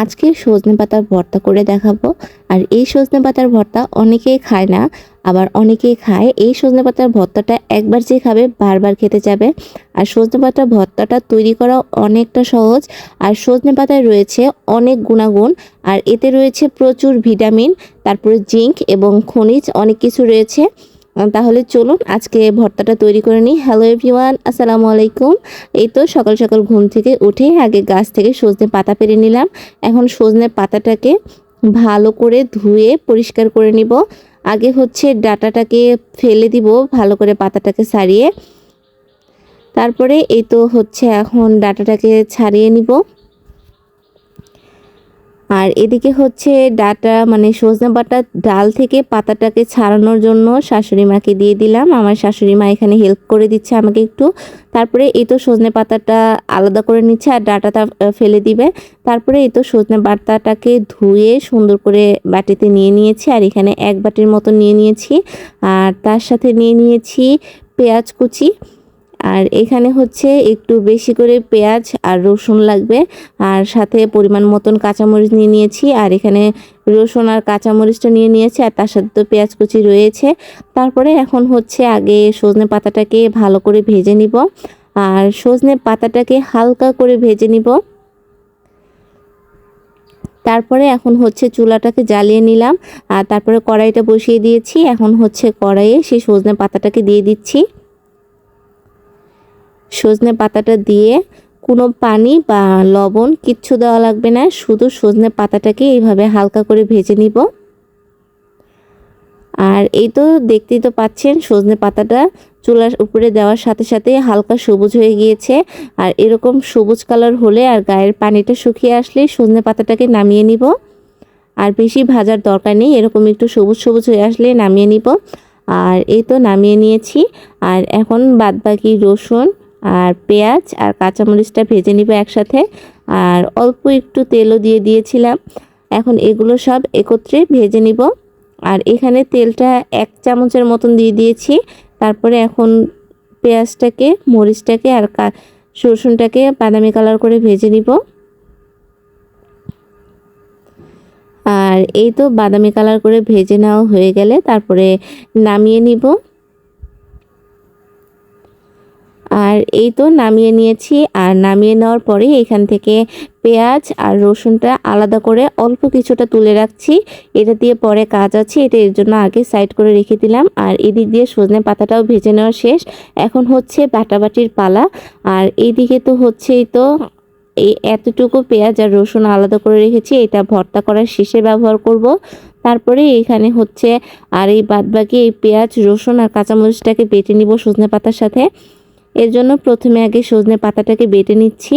আজকে সজনে পাতার ভর্তা করে দেখাবো। আর এই সজনে পাতার ভর্তা অনেকেই খায় না, আবার অনেকেই খায়। এই সজনে পাতার ভর্তাটা একবার যে খাবে, বারবার খেতে যাবে। আর সজনে পাতার ভর্তাটা তৈরি করা অনেকটা সহজ। আর সজনে পাতায় রয়েছে অনেক গুণাগুণ। আর এতে রয়েছে প্রচুর ভিটামিন, তারপরে জিঙ্ক এবং খনিজ অনেক কিছু রয়েছে। তাহলে চলুন আজকে ভর্তাটা তৈরি করে নিই। হ্যালো এভরিওয়ান আসসালামু আলাইকুম। এই তো সকাল সকাল ঘুম থেকে উঠে আগে গাছ থেকে সজনে পাতা পেরে নিলাম। এখন সজনে পাতাটাকে ভালো করে ধুয়ে পরিষ্কার করে নিব। আগে হচ্ছে ডাটাটাকে ফেলে দিব ভালো করে পাতাটাকে ছাড়িয়ে তারপরে এই তো হচ্ছে এখন ডাটাটাকে ছাড়িয়ে নিব। আর এদিকে হচ্ছে ডাটা মানে সজনে বাটা ডাল থেকে পাতাটাকে ছাড়ানোর জন্য শাশুড়ি মাকে দিয়ে দিলাম। আমার শাশুড়ি মা এখানে হেল্প করে দিচ্ছে আমাকে একটু। তারপরে এই তো সজনে পাতাটা আলাদা করে নিচ্ছে আর ডাটাটা ফেলে দিবে। তারপরে এই তো সজনে পাতাটাকে ধুয়ে সুন্দর করে বাটিতে নিয়ে নিয়েছি আর এখানে এক বাটির মতো নিয়ে নিয়েছি। আর তার সাথে নিয়ে নিয়েছি পেঁয়াজ কুচি। আর এখানে হচ্ছে একটু বেশি করে পেঁয়াজ আর রসুন লাগবে। আর সাথে পরিমাণ মতন কাঁচামরিচ নিয়ে নিয়েছি। আর এখানে রসুন আর কাঁচামরিচটা নিয়ে নিয়েছি আর তার সাথে তো পেঁয়াজ কুচি রয়েছে। তারপরে এখন হচ্ছে আগে সজনে পাতাটাকে ভালো করে ভেজে নিব। আর সজনে পাতাটাকে হালকা করে ভেজে নিব। তারপরে এখন হচ্ছে চুলাটাকে জ্বালিয়ে নিলাম। আর তারপরে কড়াইটা বসিয়ে দিয়েছি। এখন হচ্ছে কড়াইয়ে সেই সজনে পাতাটাকে দিয়ে দিচ্ছি। সজনে পাতাটা দিয়ে কোনো পানি বা লবণ কিচ্ছু দেওয়া লাগবে না, শুধু সজনে পাতাটাকে এইভাবে হালকা করে ভেজে নিব। আর এই তো দেখতেই তো পাচ্ছেন, সজনে পাতাটা চুলার উপরে দেওয়ার সাথে সাথে হালকা সবুজ হয়ে গিয়েছে। আর এরকম সবুজ কালার হলে আর গায়ের পানিটা শুকিয়ে আসলে সজনে পাতাটাকে নামিয়ে নিব। আর বেশি ভাজার দরকার নেই, এরকম একটু সবুজ সবুজ হয়ে আসলে নামিয়ে নিব। আর এই তো নামিয়ে নিয়েছি। আর এখন বাদবাকি রসুন আর পেঁয়াজ আর কাঁচামরিচটা ভেজে নিব একসাথে। আর অল্প একটু তেলও দিয়ে দিয়েছিলাম। এখন এগুলো সব একত্রে ভেজে নিব। আর এখানে তেলটা এক চামচের মতন দিয়ে দিয়েছি। তারপরে এখন পেঁয়াজটাকে, মরিচটাকে আর রসুনটাকে বাদামি কালার করে ভেজে নিব। আর এই তো বাদামি কালার করে ভেজে নেওয়া হয়ে গেলে তারপরে নামিয়ে নিব। আর এই তো নামিয়ে নিয়েছি। আর নামিয়ে নেওয়ার পরে এখান থেকে পেঁয়াজ আর রসুনটা আলাদা করে অল্প কিছুটা তুলে রাখছি। এটা দিয়ে পরে কাজ আছে, এটা এর জন্য আগে সাইড করে রেখে দিলাম। আর এদিক দিয়ে সজনে পাতাটাও ভেজে নেওয়া শেষ। এখন হচ্ছে বাটাবাটির পালা। আর এইদিকে তো হচ্ছেই তো এই এতটুকু পেঁয়াজ আর রসুন আলাদা করে রেখেছি, এটা ভর্তা করার শেষে ব্যবহার করব। তারপরে এখানে হচ্ছে আর এই বাদবাকি এই পেঁয়াজ, রসুন আর কাঁচামরিচটাকে বেটে নিব সজনে পাতার সাথে। এর জন্য প্রথমে আগে সজনে পাতাটাকে বেটে নিচ্ছি।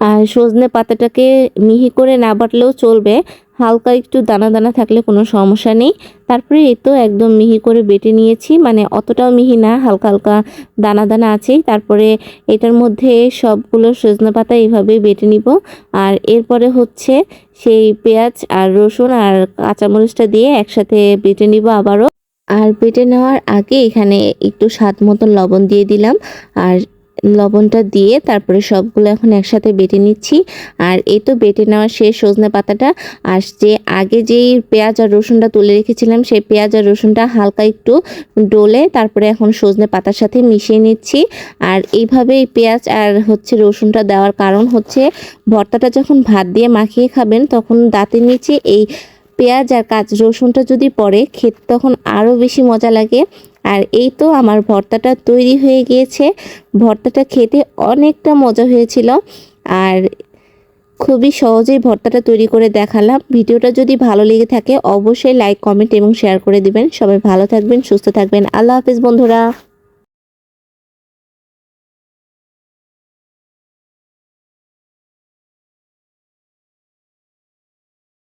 আর সজনে পাতাটাকে মিহি করে না বাটলেও চলবে। হালকা একটু দানা দানা থাকলে কোনো সমস্যা নেই। তারপরে এই তো একদম মিহি করে বেটে নিয়েছি। মানে অতটাও মিহি না, হালকা হালকা দানা দানা আছেই। তারপরে এটার মধ্যে সবগুলো সজনে পাতা এইভাবে বেটে নিব। আর এরপরে হচ্ছে সেই পেঁয়াজ আর রসুন আর কাঁচামরিচটা দিয়ে একসাথে বেটে নিব আবারও। আর বেটে নেওয়ার আগে এখানে একটু স্বাদ মতন লবণ দিয়ে দিলাম। আর লবণটা দিয়ে তারপরে সবগুলো এখন একসাথে বেটে নিচ্ছি। আর এই তো বেটে নেওয়া শেষ সজনে পাতাটা। আর যে আগে যেই পেঁয়াজ আর রসুনটা তুলে রেখেছিলাম, সেই পেঁয়াজ আর রসুনটা হালকা একটু ডোলে তারপরে এখন সজনে পাতার সাথে মিশিয়ে নিচ্ছি। আর এইভাবে এই পেঁয়াজ আর হচ্ছে রসুনটা দেওয়ার কারণ হচ্ছে, ভর্তাটা যখন ভাত দিয়ে মাখিয়ে খাবেন, তখন দাঁতের নিচে এই পেঁয়াজ আর কাঁচ রসুনটা যদি পড়ে, খেতে তখন আরও বেশি মজা লাগে। আর এই তো আমার ভর্তাটা তৈরি হয়ে গিয়েছে। ভর্তাটা খেতে অনেকটা মজা হয়েছিল। আর খুবই সহজেই ভর্তাটা তৈরি করে দেখালাম। ভিডিওটা যদি ভালো লেগে থাকে, অবশ্যই লাইক, কমেন্ট এবং শেয়ার করে দিবেন। সবাই ভালো থাকবেন, সুস্থ থাকবেন। আল্লাহ হাফিজ বন্ধুরা।